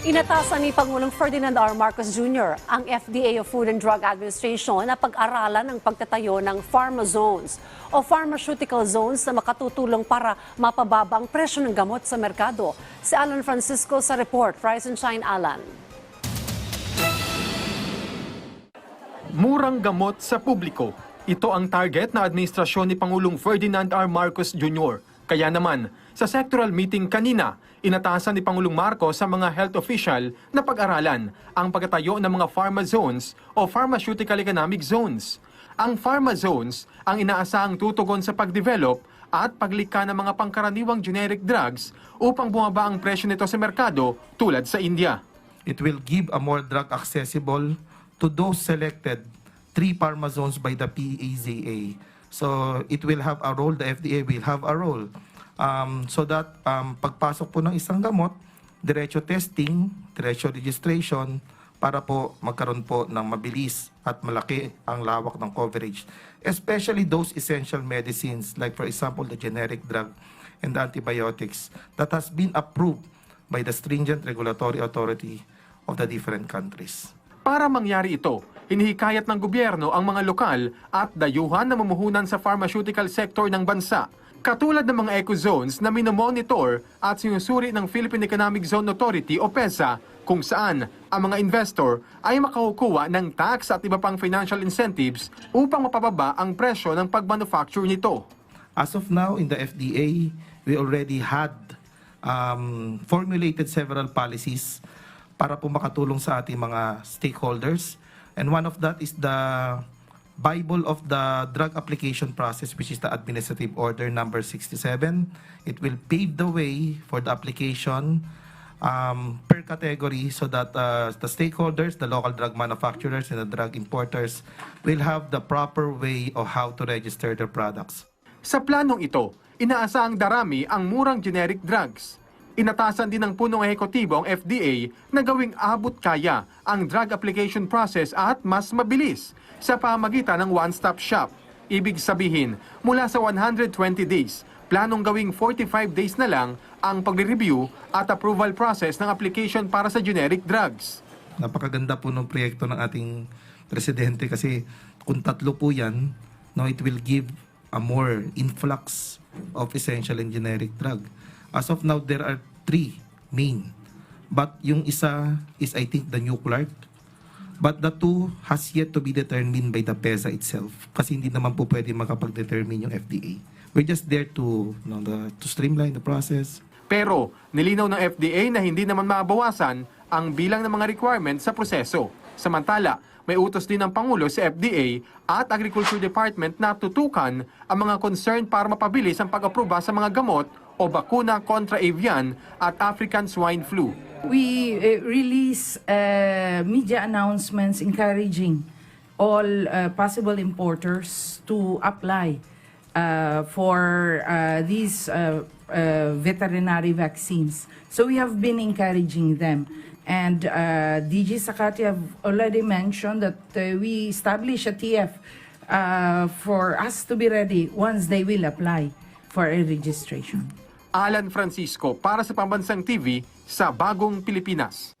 Inatasan ni Pangulong Ferdinand R. Marcos Jr. ang FDA o Food and Drug Administration na pag-aralan ang pagtatayo ng pharma zones o pharmaceutical zones na makatutulong para mapababa ang presyo ng gamot sa merkado. Si Alan Francisco sa report. Rise and Shine, Alan. Murang gamot sa publiko. Ito ang target na administrasyon ni Pangulong Ferdinand R. Marcos Jr. Kaya naman, sa sectoral meeting kanina, inatasan ni Pangulong Marcos sa mga health official na pag-aralan ang pagtatayo ng mga pharma zones o pharmaceutical economic zones. Ang pharma zones ang inaasahang tutugon sa pagdevelop at paglikha ng mga pangkaraniwang generic drugs upang bumaba ang presyo nito sa merkado tulad sa India. It will give a more drug accessible to those selected three pharma zones by the PAZA. So it will have a role, the FDA will have a role. Um, so that um, pagpasok po ng isang gamot, diretso testing, diretso registration, para po magkaroon po ng mabilis at malaki ang lawak ng coverage. Especially those essential medicines like for example the generic drug and antibiotics that has been approved by the stringent regulatory authority of the different countries. Para mangyari ito, hinihikayat ng gobyerno ang mga lokal at dayuhan na mamumuhunan sa pharmaceutical sector ng bansa. Katulad ng mga eco-zones na minomonitor at sinusuri ng Philippine Economic Zone Authority o PEZA kung saan ang mga investor ay makakukuha ng tax at iba pang financial incentives upang mapababa ang presyo ng pagmanufacture nito. As of now, in the FDA, we already had um, formulated several policies para po makatulong sa ating mga stakeholders. And one of that is the Bible of the drug application process, which is the Administrative Order number 67. It will pave the way for the application um, per category so that uh, the stakeholders, the local drug manufacturers, and the drug importers will have the proper way of how to register their products. Sa planong ito, inaasahang darami ang murang generic drugs. Inatasan din ng punong ehekutibo ang FDA na gawing abot kaya ang drug application process at mas mabilis sa pamagitan ng one-stop shop. Ibig sabihin, mula sa 120 days, planong gawing 45 days na lang ang pagre-review at approval process ng application para sa generic drugs. Napakaganda po ng proyekto ng ating presidente kasi kung tatlo po yan, no, it will give a more influx of essential and generic drug. As of now, there are three main. But yung isa is I think the nuclear. But the two has yet to be determined by the PESA itself. Kasi hindi naman po pwede makapag-determine yung FDA. We're just there to, you know, the, to streamline the process, Pero nilinaw ng FDA na hindi naman mabawasan ang bilang ng mga requirements sa proseso. Samantala, may utos din ng Pangulo sa FDA at Agriculture Department na tutukan ang mga concern para mapabilis ang pag-aproba sa mga gamot o bakuna kontra avian at African swine flu. We uh, release uh, media announcements encouraging all uh, possible importers to apply uh, for uh, these uh, uh, veterinary vaccines. So we have been encouraging them. And uh, DG Sakati have already mentioned that uh, we establish a TF uh, for us to be ready once they will apply for a registration. Alan Francisco para sa Pambansang TV sa Bagong Pilipinas.